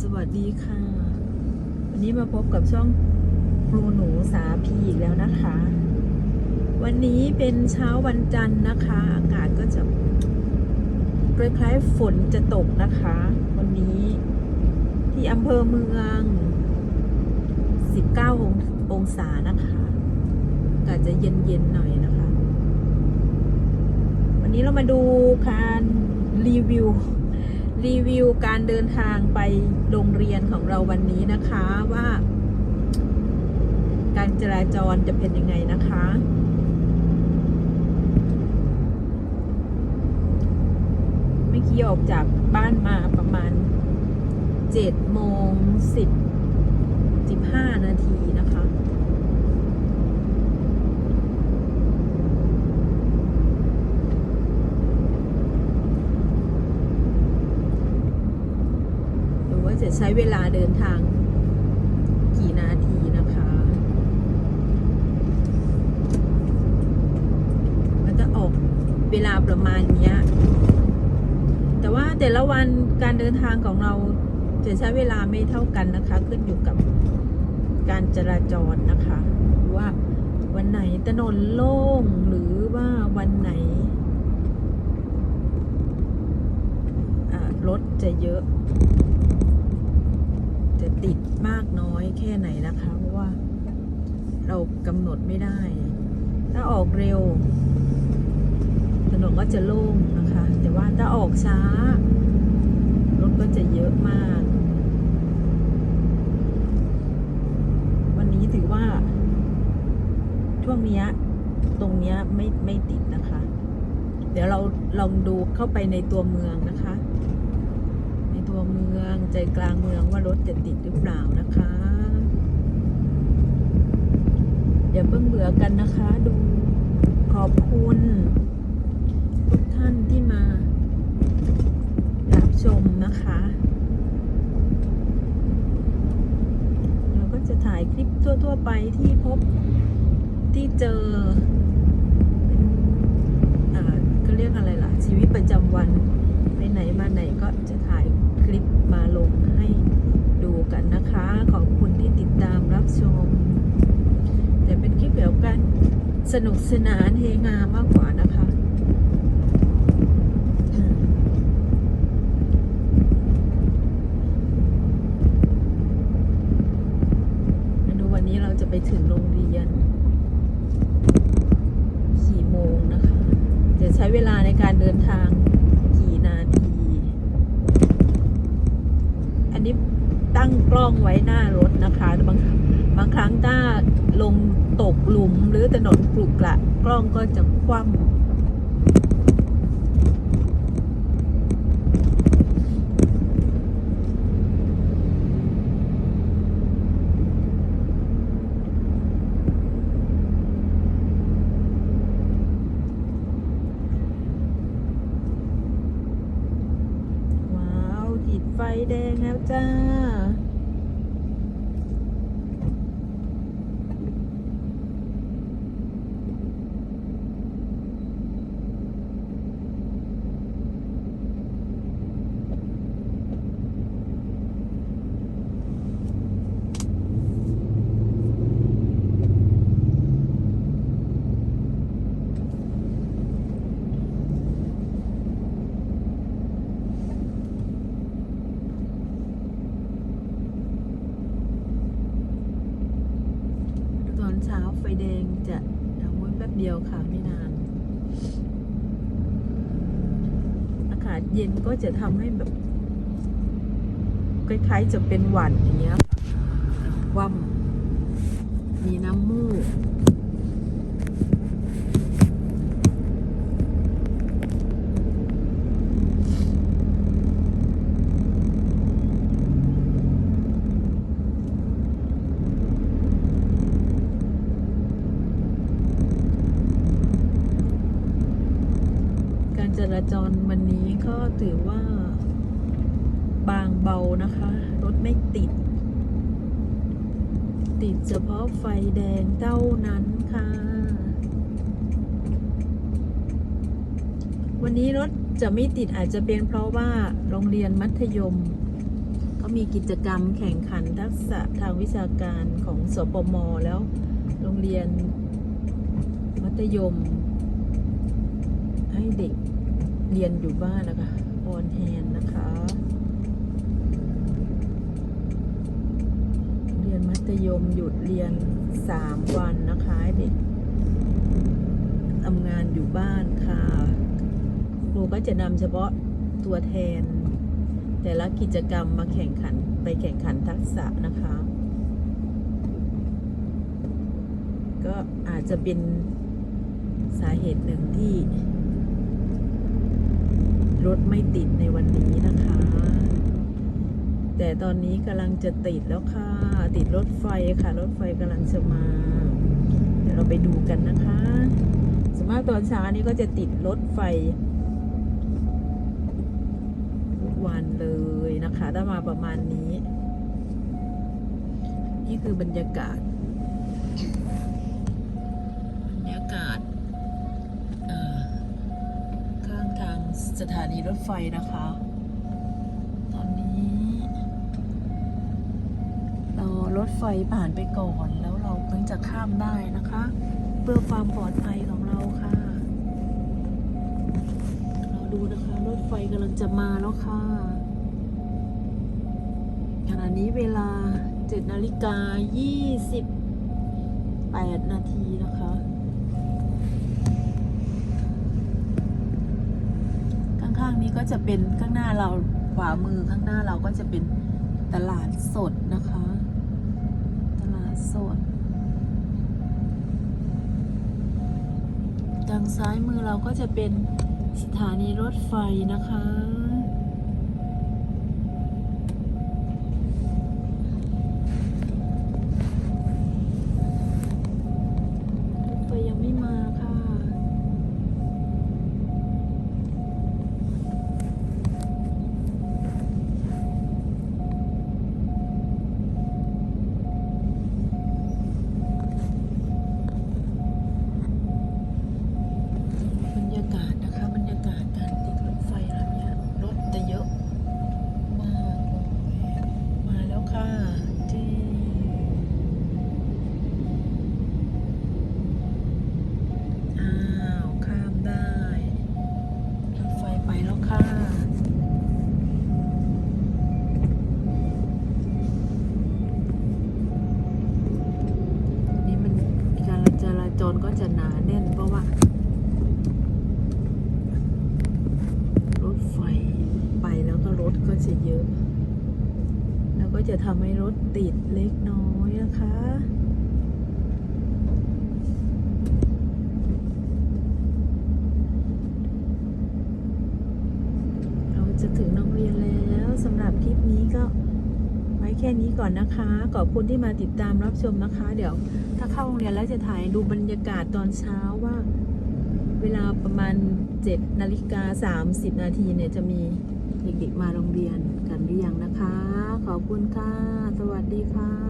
สวัสดีค่ะ วันนี้มาพบกับช่องครูหนูสาพีอีกแล้วนะคะ วันนี้เป็นเช้าวันจันทร์นะคะ อากาศก็จะคล้ายๆฝนจะตกนะคะ วันนี้ที่อำเภอเมือง 19 ององศานะคะอากาศจะเย็นๆหน่อยนะคะ วันนี้เรามาดูการรีวิว รีวิวการเดินทางไปโรงเรียนของเราวันนี้นะคะว่า การจราจรจะเป็นยังไงนะคะไม่อกี้ออกจากบ้านมาประมาณเจ็ดโมงสิบสิบห้านาทีนะคะ หรือว่าจะ ใช้เวลาเดินทางกี่นาทีนะคะ มันจะออกเวลาประมาณนี้ แต่ว่าแต่ละวันการเดินทางของเราจะใช้เวลาไม่เท่ากันนะคะ ขึ้นอยู่กับการจราจรนะคะ ว่าวันไหนถนนโล่งหรือว่าวันไหนรถจะเยอะ ติดมากน้อยแค่ไหนนะคะ เพราะว่าเรากำหนดไม่ได้ ถ้าออกเร็ว ถนนก็จะโล่งนะคะ แต่ว่าถ้าออกช้า รถก็จะเยอะมาก วันนี้ถือว่า ช่วงเนี้ยตรงเนี้ยไม่ไม่ติดนะคะ เดี๋ยวเราลองดูเข้าไปในตัวเมืองนะคะ ตัวเมืองใจกลางเมืองว่ารถจะติดหรือเปล่านะคะ อย่าเพิ่งเบื่อกันนะคะ ดูขอบคุณทุกท่านที่มารับชมนะคะ เราก็จะถ่ายคลิปทั่ว ๆ ไปที่พบที่เจอเป็นอ่าก็เรียกอะไรล่ะ ชีวิตประจำวันไปไหนมาไหนก็จะถ่าย คลิปมาลงให้ดูกันนะคะ ขอบคุณที่ติดตามรับชม แต่เป็นคลิปแบบกันสนุกสนานเฮงามากกว่านะคะอืมมาดูวันนี้เราจะไปถึงโรงเรียนกี่โมงนะคะ จะใช้เวลาในการเดินทางกี่นาที อันนี้ตั้งก ล้องไว้หน้ารถนะคะบางบางครั้งถ้าลงตกหลุมหรือถนนกรุกระกล้องก็จะคว่ำว้าวติดไฟแดงแล้วจ้า แดงจะทำไว้แป๊บเดียวค่ะไม่นาน อากาศเย็นก็จะทำให้แบบคล้ายๆจะเป็นหวัดอย่างเงี้ยว่ำมีน้ำมูก รจราจรวันนี้ก็ถือว่า บางเบานะคะ รถไม่ติด ติดเฉพาะไฟแดงเท่านั้นค่ะ วันนี้รถจะไม่ติดอาจจะเป็นเพราะว่าโรงเรียนมัธยมเขามีกิจกรรมแข่งขันทักษะทางวิชาการของสปมแล้ว โรงเรียนมัธยมให้เด็ก เรียนอยู่บ้านนะคะออนแฮนนะคะ เรียนมัธยมหยุดเรียน3วันนะคะเด็กทำงานอยู่บ้านค่ะ ครูก็จะนำเฉพาะตัวแทน แต่ละกิจกรรมมาแข่งขันไปแข่งขันทักษะนะคะ ก็อาจจะเป็นสาเหตุหนึ่งที่ รถไม่ติดในวันนี้นะคะ แต่ตอนนี้กำลังจะติดแล้วค่ะ ติดรถไฟค่ะ รถไฟกำลังจะมา เดี๋ยวเราไปดูกันนะคะสมมติตอนเช้านี้ก็จะติดรถไฟทุกวันเลยนะคะถ้ามาประมาณนี้ นี่คือบรรยากาศ บรรยากาศ สถานีรถไฟนะคะ ตอนนี้ เรารถไฟผ่านไปก่อนแล้วเราถึงจะข้ามได้นะคะ เพื่อความปลอดภัยของเราค่ะ เราดูนะคะ รถไฟกำลังจะมาแล้วค่ะขณะนี้เวลา7นาฬิกา28นาทีนะคะางนี้ก็จะเป็นข้างหน้าเราขวามือข้างหน้าเราก็จะเป็นตลาดสดนะคะ ตลาดสดทางซ้ายมือเราก็จะเป็นสถานีรถไฟนะคะำให้รถติดเล็กน้อยนะคะเราจะถึงโรงเรียนแล้วสำหรับคลิปนี้ก็ไว้แค่นี้ก่อนนะคะ ขอบคุณที่มาติดตามรับชมนะคะ เดี๋ยว ถ้าเข้าโรงเรียนแล้วจะถ่ายดูบรรยากาศตอนเช้าว่า เวลาประมาณ7นาฬิกา30 นาทีเนี่ยจะมี เด็กๆมาโรงเรียนกันหรือยังนะคะ ขอบคุณค่ะ สวัสดีค่ะ